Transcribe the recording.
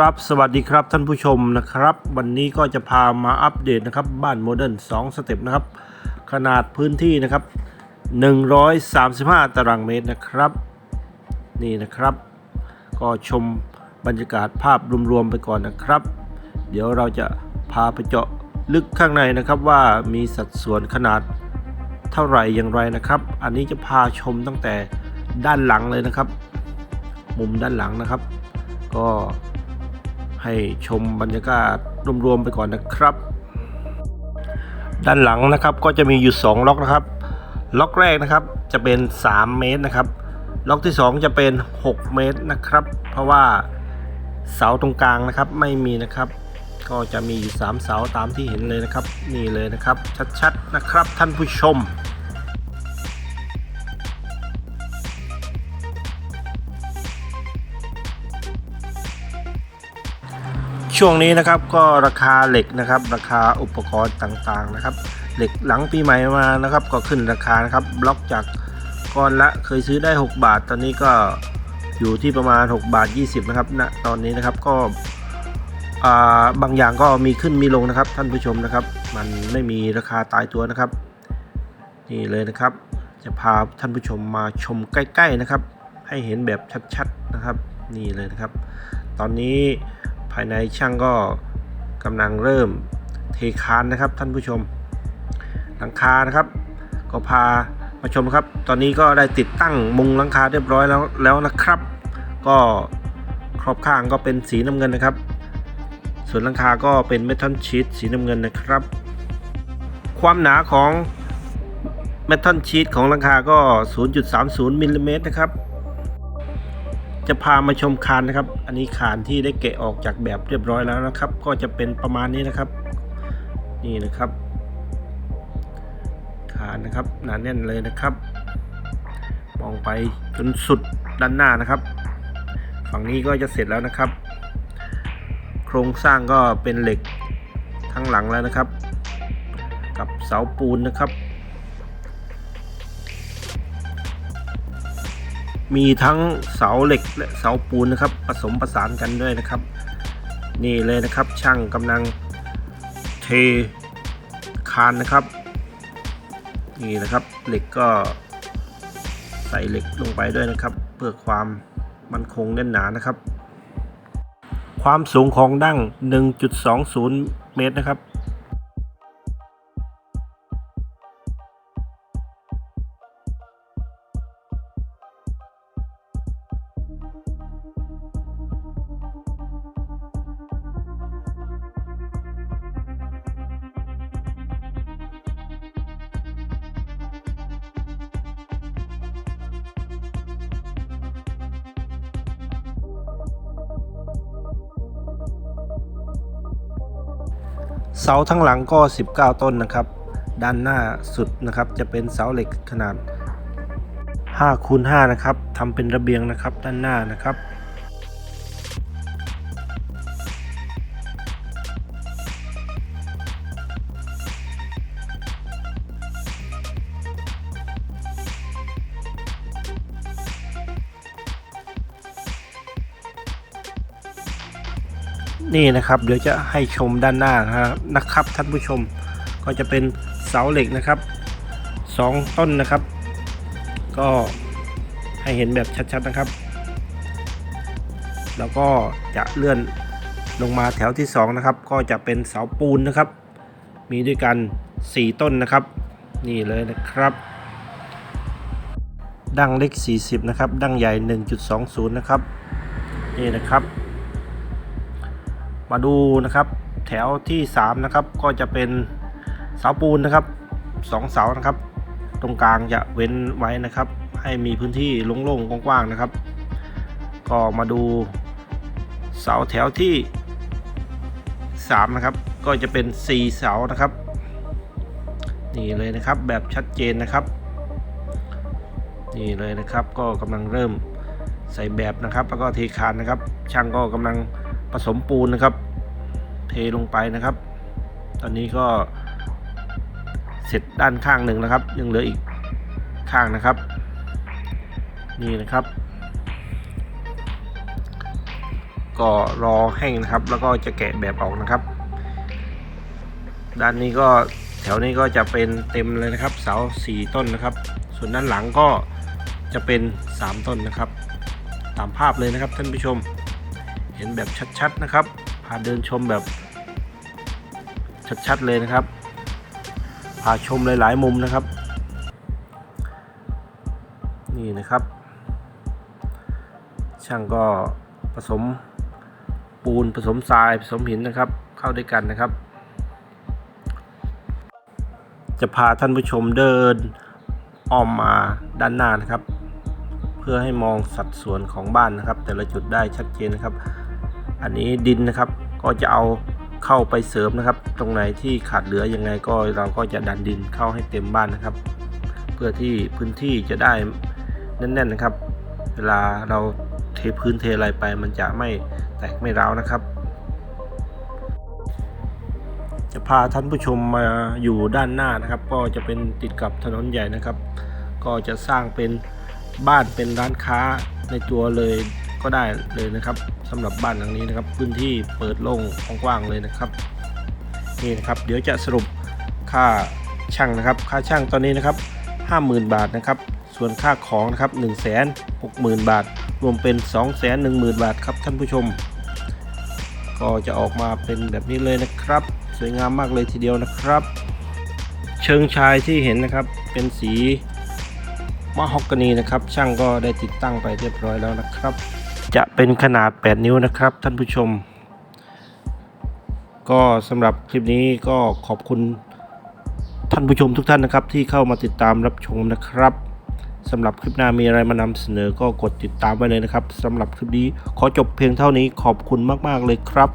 ครับ สวัสดีครับท่านผู้ชมนะครับ วันนี้ก็จะพามาอัปเดตนะครับ บ้านโมเดิร์น2สเต็ปนะครับ ขนาดพื้นที่นะครับ 135 ตารางเมตรนะครับ นี่นะครับ ก็ชมบรรยากาศภาพรวมๆไปก่อนนะครับ เดี๋ยวเราจะพาไปเจาะลึกข้างในนะครับว่ามีสัดส่วนขนาดเท่าไหร่อย่างไรนะครับ อันนี้จะพาชมตั้งแต่ด้านหลังเลยนะครับ มุมด้านหลังนะครับ ก็ ให้ชมบรรยากาศรวมๆไปก่อนนะครับ ด้านหลังนะครับก็จะมีอยู่ 2 ล็อกนะครับ ล็อกแรกนะครับจะเป็น 3 เมตรนะครับ ล็อกที่ 2 จะเป็น 6 เมตรนะครับ เพราะว่าเสาตรงกลางนะครับไม่มีนะครับ ก็จะมีอยู่ 3 เสาตามที่เห็นเลยนะครับ นี่เลยนะครับ ชัดๆนะครับท่านผู้ชม ช่วงนี้นะครับก็ราคาเหล็กนะครับ ราคาอุปกรณ์ต่างๆนะครับ เหล็กหลังปีใหม่มานะครับ ก็ขึ้นราคานะครับบล็อกจากก้อนละเคยซื้อได้ 6 บาท ตอนนี้ก็อยู่ที่ประมาณ 6 บาท 20 นะครับณนะตอนนี้นะครับก็บางอย่างก็มีขึ้นมีลงนะครับ ท่านผู้ชมนะครับ มันไม่มีราคาตายตัวนะครับ นี่เลยนะครับ จะพาท่านผู้ชมมาชมใกล้ ๆนะครับ ให้เห็นแบบชัดๆนะครับ นี่เลยนะครับ ตอนนี้ ภายในช่างก็กำลังเริ่มเทคานนะครับ ท่านผู้ชม หลังคานะครับ ก็พามาชมครับ ตอนนี้ก็ได้ติดตั้งมุงหลังคาเรียบร้อยแล้วแล้วนะครับ ก็ครอบข้างก็เป็นสีน้ำเงินนะครับ ส่วนหลังคาก็เป็นเมทัลชีตสีน้ำเงินนะครับ ความหนาของเมทัลชีตของหลังคาก็ 0.30มิลลิเมตรนะครับ จะพามาชมคานนะครับ อันนี้คานที่ได้แกะออกจากแบบเรียบร้อยแล้วนะครับ ก็จะเป็นประมาณนี้นะครับ นี่นะครับ คานนะครับหนาแน่นเลยนะครับ มองไปจนสุดด้านหน้านะครับ ฝั่งนี้ก็จะเสร็จแล้วนะครับ โครงสร้างก็เป็นเหล็กทั้งหลังแล้วนะครับ กับเสาปูนนะครับ มีทั้งเสาเหล็กและเสาปูนนะครับ ผสมประสานกันด้วยนะครับ นี่เลยนะครับช่างกำลังเทคานนะครับ นี่นะครับเหล็กก็ใส่เหล็กลงไปด้วยนะครับ เพื่อความมั่นคงแน่นหนานะครับ ความสูงของดั้ง 1.20 เมตรนะครับ เสาทั้งหลังก็ 19 ต้นนะครับ ด้านหน้าสุดนะครับ จะเป็นเสาเหล็กขนาด5คูณ5นะครับทำเป็นระเบียงนะครับด้านหน้านะครับ นี่นะครับ เดี๋ยวจะให้ชมด้านหน้านะครับท่านผู้ชมก็จะเป็นเสาเหล็กนะครับสองต้นนะครับ ก็ให้เห็นแบบชัดๆนะครับ แล้วก็จะเลื่อนลงมาแถวที่สองนะครับ ก็จะเป็นเสาปูนนะครับ มีด้วยกัน 4 ต้นนะครับ นี่เลยนะครับ ดั้งเล็ก 40 นะครับ ดั้งใหญ่ 1.20 นะครับ นี่นะครับ มาดูนะครับแถวที่ 3 นะครับ ก็จะเป็นเสาปูนนะครับสองเสานะครับ ตรงกลางจะเว้นไว้นะครับ ให้มีพื้นที่โล่งๆกว้างๆนะครับ ก็มาดูเสาแถวที่3นะครับ ก็จะเป็น 4 เสานะครับ นี่เลยนะครับแบบชัดเจนนะครับ นี่เลยนะครับก็กำลังเริ่มใส่แบบนะครับ แล้วก็เทคานนะครับ ช่างก็กำลังผสมปูนนะครับ เทลงไปนะครับ ตอนนี้ก็เสร็จด้านข้างหนึ่งนะครับ ยังเหลืออีกข้างนะครับ นี่นะครับ ก็รอแห้งนะครับ แล้วก็จะแกะแบบออกนะครับ ด้านนี้ก็แถวนี้ก็จะเป็นเต็มเลยนะครับ เสาสี่ต้นนะครับ ส่วนด้านหลังก็จะเป็นสามต้นนะครับ ตามภาพเลยนะครับท่านผู้ชม เห็นแบบชัดๆนะครับ พาเดินชมแบบ ชัดๆเลยนะครับ พาชมหลายๆมุมนะครับ นี่นะครับ ช่างก็ผสมปูนผสมทรายผสมหินนะครับ เข้าด้วยกันนะครับ จะพาท่านผู้ชมเดินอ้อมมาด้านหน้านะครับ เพื่อให้มองสัดส่วนของบ้านนะครับ แต่ละจุดได้ชัดเจนนะครับ อันนี้ดินนะครับก็จะเอาเข้าไปเสริมนะครับ ตรงไหนที่ขาดเหลือยังไงก็เราก็จะดันดินเข้าให้เต็มบ้านนะครับ เพื่อที่พื้นที่จะได้แน่นๆนะครับ เวลาเราเทพื้นเทอะไรไป มันจะไม่แตกไม่ร้าวนะครับ จะพาท่านผู้ชมมาอยู่ด้านหน้านะครับ ก็จะเป็นติดกับถนนใหญ่นะครับ ก็จะสร้างเป็นบ้านเป็นร้านค้าในตัวเลย ก็ได้เลยนะครับสำหรับบ้านหลังนี้นะครับ พื้นที่เปิดโล่งกว้างๆเลยนะครับนี่นะครับ เดี๋ยวจะสรุปค่าช่างนะครับ ค่าช่างตอนนี้นะครับ 50,000 บาทนะครับ ส่วนค่าของนะครับ1 6 0 0 0 0 บาท รวมเป็น 2 1 0 0 0 0 บาทครับท่านผู้ชม ก็จะออกมาเป็นแบบนี้เลยนะครับ สวยงามมากเลยทีเดียวนะครับ เชิงชายที่เห็นนะครับเป็นสีมะฮอกกานีนะครับ ช่างก็ได้ติดตั้งไปเรียบร้อยแล้วนะครับ จะเป็นขนาด 8 นิ้วนะครับ ท่านผู้ชม ก็สำหรับคลิปนี้ก็ขอบคุณท่านผู้ชมทุกท่านนะครับ ที่เข้ามาติดตามรับชมนะครับสำหรับคลิปหน้ามีอะไรมานำเสนอก็กดติดตามไว้เลยนะครับสำหรับคลิปนี้ขอจบเพียงเท่านี้ขอบคุณมาก ๆ เลยครับ